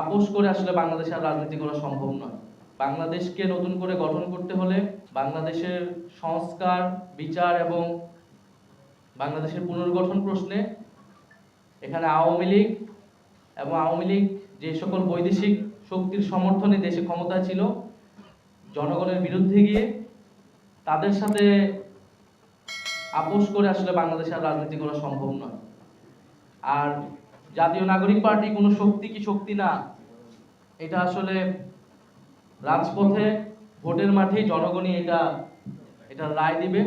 আপোষ করে আসলে বাংলাদেশে আর রাজনীতি করা সম্ভব নয়। বাংলাদেশকে নতুন করে গঠন করতে হলে বাংলাদেশের সংস্কার, বিচার এবং বাংলাদেশের পুনর্গঠন প্রশ্নে এখানে আওয়ামী লীগ এবং আওয়ামী লীগ যে সকল বৈদেশিক শক্তির সমর্থনে দেশে ক্ষমতা ছিল, জনগণের বিরুদ্ধে গিয়ে তাদের সাথে আপোষ করে আসলে বাংলাদেশে আর রাজনীতি করা সম্ভব নয়। আর জাতীয় নাগরিক পার্টি কোনো শক্তি কি শক্তি না? এটা আসলে রাজপথে ভোটের মাঠে জনগণই এটা এটা রায় দিবে।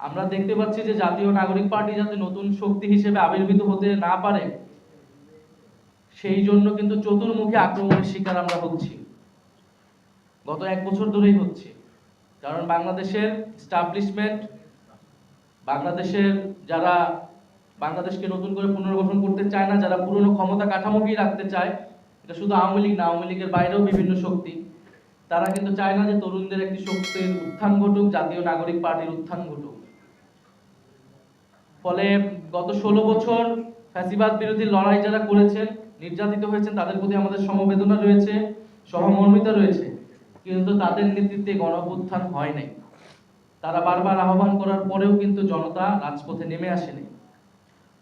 আমরা দেখতে পাচ্ছি যে জাতীয় নাগরিক পার্টি যাতে নতুন শক্তি হিসেবে আবির্ভূত হতে না পারে, সেই জন্য কিন্তু চতুর্মুখী আক্রমণের শিকার আমরা হচ্ছি। গত এক বছর ধরেই হচ্ছে। কারণ বাংলাদেশের স্টাবলিশমেন্ট বাংলাদেশের যারা বাংলাদেশকে নতুন করে পুনর্গঠন করতে চায় না, যারা পুরনো ক্ষমতা কাঠামোকেই রাখতে চায়, এটা শুধু আওয়ামী লীগ না, আওয়ামী লীগের বাইরেও বিভিন্ন শক্তি। তারা কিন্তু চায় না যে তরুণদের একটি শক্তির উত্থান ঘটুক, জাতীয় নাগরিক পার্টির উত্থান ঘটুক। ফলে গত ষোলো বছর ফ্যাসিবাদ বিরোধী লড়াই যারা করেছেন, নির্যাতিত হয়েছেন, তাদের প্রতি আমাদের সমবেদনা রয়েছে, সহমর্মিতা রয়েছে, কিন্তু তাদের নেতৃত্বে গণঅভ্যুত্থান হয় নাই। তারা বারবার আহ্বান করার পরেও কিন্তু জনতা রাজপথে নেমে আসেনি।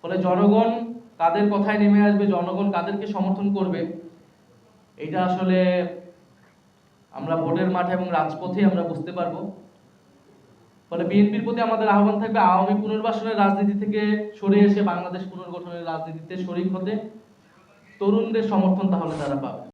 ফলে জনগণ কাদের কথায় নেমে আসবে, জনগণ কাদেরকে সমর্থন করবে? এটা আসলে আমরা ভোটের মাঠে এবং রাজপথে আমরা বুঝতে পারব। ফলে বিএনপির প্রতি আমাদের আহ্বান থাকবে আওয়ামী পুনর্বাসনের রাজনীতি থেকে সরে এসে বাংলাদেশ পুনর্গঠনের রাজনীতিতে শরিক হতে তরুণদের সমর্থন তাহলে তারা পাবে।